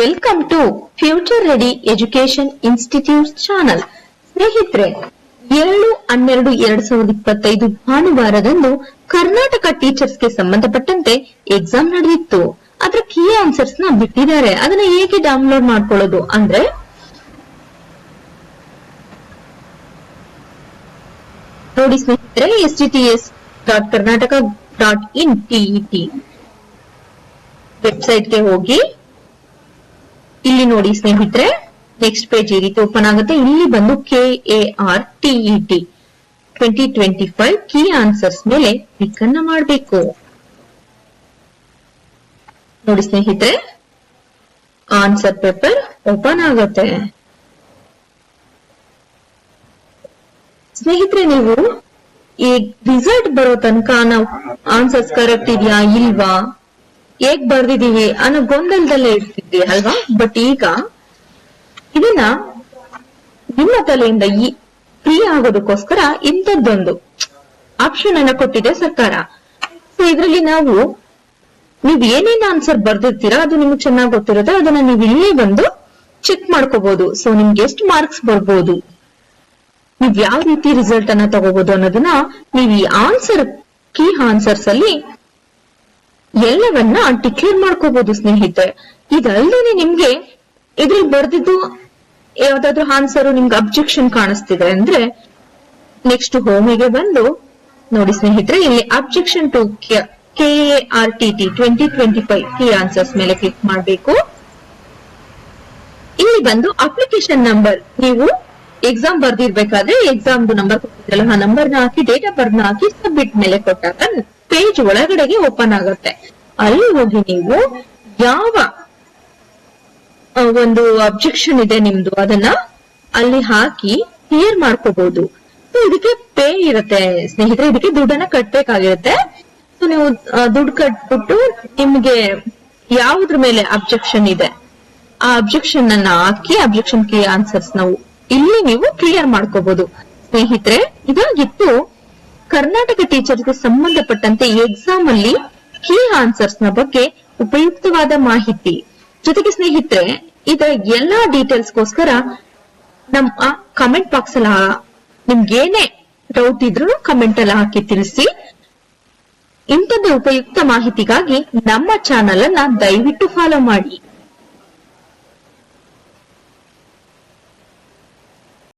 Welcome to future ready education institute channel ಸ್ನೇಹಿತರೆ ಏಳು ಹನ್ನೆರಡು ಎರಡ್ ಸಾವಿರದ ಇಪ್ಪತ್ತೈದು ಭಾನುವಾರದಂದು ಕರ್ನಾಟಕ ಟೀಚರ್ಸ್ಗೆ ಸಂಬಂಧಪಟ್ಟಂತೆ ಎಕ್ಸಾಮ್ ನಡೆದಿತ್ತು. ಅದರ ಕೀ ಆನ್ಸರ್ಸ್ನ ಬಿಟ್ಟಿದ್ದಾರೆ. ಅದನ್ನ ಹೇಗೆ ಡೌನ್ಲೋಡ್ ಮಾಡ್ಕೊಳ್ಳೋದು ಅಂದ್ರೆ, ನೋಡಿ ಸ್ನೇಹಿತರೆ S T T S dot Karnataka dot in TET ವೆಬ್ಸೈಟ್ಗೆ ಹೋಗಿ ಇಲ್ಲಿ ನೋಡಿ ಸ್ನೇಹಿತರೆ ನೆಕ್ಸ್ಟ್ ಪೇಜ್ ಈ ರೀತಿ ಓಪನ್ ಆಗುತ್ತೆ. ಇಲ್ಲಿ ಬಂದು K A R TET twenty twenty five key answers ಮೇಲೆ ಕ್ಲಿಕ್ ಅನ್ನ ಮಾಡಬೇಕು. ನೋಡಿ ಸ್ನೇಹಿತರೆ ಆನ್ಸರ್ ಪೇಪರ್ ಓಪನ್ ಆಗುತ್ತೆ. ಸ್ನೇಹಿತರೆ, ನೀವು ಈ ರಿಸಲ್ಟ್ ಬರೋ ತನಕ ನಾವು ಆನ್ಸರ್ಸ್ ಕರೆಕ್ಟ್ ಇದೆಯಾ, ಇಲ್ವಾ? ಹೇಗ್ ಬರ್ದಿದೀವಿ ಅನ್ನೋ ಗೊಂದಲದಲ್ಲೇ ಇರ್ತಿದ್ವಿ ಅಲ್ವಾ? ಬಟ್ ಈಗ ಇದನ್ನ ನಿಮ್ಮ ತಲೆಯಿಂದ ಈ ಫ್ರೀ ಆಗೋದಕ್ಕೋಸ್ಕರ ಇಂಥದ್ದೊಂದು ಆಪ್ಷನ್ ಅನ್ನ ಕೊಟ್ಟಿದೆ ಸರ್ಕಾರ. ಸೊ ಇದರಲ್ಲಿ ನಾವು ನೀವ್ ಏನೇನ್ ಆನ್ಸರ್ ಬರ್ದಿರ್ತೀರಾ, ಅದು ನಿಮ್ಗೆ ಚೆನ್ನಾಗಿ ಗೊತ್ತಿರುತ್ತೆ, ಅದನ್ನ ನೀವು ಇಲ್ಲೇ ಬಂದು ಚೆಕ್ ಮಾಡ್ಕೋಬಹುದು ಸೊ ನಿಮ್ಗೆ ಎಷ್ಟು ಮಾರ್ಕ್ಸ್ ಬರ್ಬೋದು? ನೀವ್ ಯಾವ ರೀತಿ ರಿಸಲ್ಟ್ ಅನ್ನ ತಗೋಬಹುದು ಅನ್ನೋದನ್ನ ನೀವ್ ಈ ಆನ್ಸರ್ ಕೀ ಆನ್ಸರ್ಸ್ ಅಲ್ಲಿ ಎಲ್ಲವನ್ನ ಡಿಕ್ಲೇರ್ ಮಾಡ್ಕೋಬಹುದು ಸ್ನೇಹಿತೆ ಇದಲ್ದೇನೆ ನಿಮ್ಗೆ ಇದ್ರಲ್ಲಿ ಬರ್ದಿದ್ದು ಯಾವ್ದಾದ್ರು ಆನ್ಸರ್ ನಿಮ್ಗೆ ಅಬ್ಜೆಕ್ಷನ್ ಕಾಣಿಸ್ತಿದೆ ಅಂದ್ರೆ ನೆಕ್ಸ್ಟ್ ಹೋಮಿಗೆ ಬಂದು ನೋಡಿ ಸ್ನೇಹಿತರೆ, ಇಲ್ಲಿ objection to K A R T T twenty twenty five key answers ಮೇಲೆ ಕ್ಲಿಕ್ ಮಾಡಬೇಕು. ಇಲ್ಲಿ ಬಂದು ಅಪ್ಲಿಕೇಶನ್ ನಂಬರ್ ನೀವು ಎಕ್ಸಾಮ್ ಬರ್ದಿರ್ಬೇಕಾದ್ರೆ ಎಕ್ಸಾಮ್ ನಂಬರ್ ಕೊಟ್ಟಿದ್ರಲ್ಲ ಆ ನಂಬರ್ನ ಹಾಕಿ ಡೇಟ್ ಆಫ್ ಬರ್ತ್ ಹಾಕಿ ಸಬ್ಮಿಟ್ ಮೇಲೆ ಕೊಟ್ಟಾಗ ಪೇಜ್ ಒಳಗಡೆಗೆ ಓಪನ್ ಆಗುತ್ತೆ. ಅಲ್ಲಿ ಹೋಗಿ ನೀವು ಯಾವ ಒಂದು ಅಬ್ಜೆಕ್ಷನ್ ಇದೆ ನಿಮ್ದು, ಅದನ್ನ ಅಲ್ಲಿ ಹಾಕಿ ಕ್ಲಿಯರ್ ಮಾಡ್ಕೋಬಹುದು ಇದಕ್ಕೆ ಪೇ ಇರುತ್ತೆ, ಸ್ನೇಹಿತರೆ, ಇದಕ್ಕೆ ದುಡ್ಡನ್ನ ಕಟ್ಬೇಕಾಗಿರುತ್ತೆ. ಸೊ ನೀವು ದುಡ್ಡು ಕಟ್ಬಿಟ್ಟು ನಿಮ್ಗೆ ಯಾವ್ದ್ರ ಮೇಲೆ ಅಬ್ಜೆಕ್ಷನ್ ಇದೆ? ಆ ಅಬ್ಜೆಕ್ಷನ್ ಅನ್ನ ಹಾಕಿ ಅಬ್ಜೆಕ್ಷನ್ ಕ್ಲಿಯರ್ ಆನ್ಸರ್ಸ್ ನಾವು ಇಲ್ಲಿ ನೀವು ಕ್ಲಿಯರ್ ಮಾಡ್ಕೋಬಹುದು ಸ್ನೇಹಿತರೆ, ಇದಾಗಿತ್ತು ಕರ್ನಾಟಕ ಟೀಚರ್ಸ್ಗೆ ಸಂಬಂಧಪಟ್ಟಂತೆ ಎಕ್ಸಾಮ್ ಅಲ್ಲಿ ಕೀ ಆನ್ಸರ್ಸ್ನ ಬಗ್ಗೆ ಉಪಯುಕ್ತವಾದ ಮಾಹಿತಿ. ಜೊತೆಗೆ ಸ್ನೇಹಿತರೆ ಇದರ ಎಲ್ಲಾ ಡೀಟೇಲ್ಸ್ಗೋಸ್ಕರ ನಮ್ಮ ಕಮೆಂಟ್ ಬಾಕ್ಸ್ ಅಲ್ಲಿ ನಿಮ್ಗೇನೇ ಡೌಟ್ ಇದ್ರು ಕಮೆಂಟ್ ಅಲ್ಲಿ ಹಾಕಿ ತಿಳಿಸಿ. ಇಂಥದ್ದೇ ಉಪಯುಕ್ತ ಮಾಹಿತಿಗಾಗಿ ನಮ್ಮ ಚಾನಲ್ ಅನ್ನ ದಯವಿಟ್ಟು ಫಾಲೋ ಮಾಡಿ.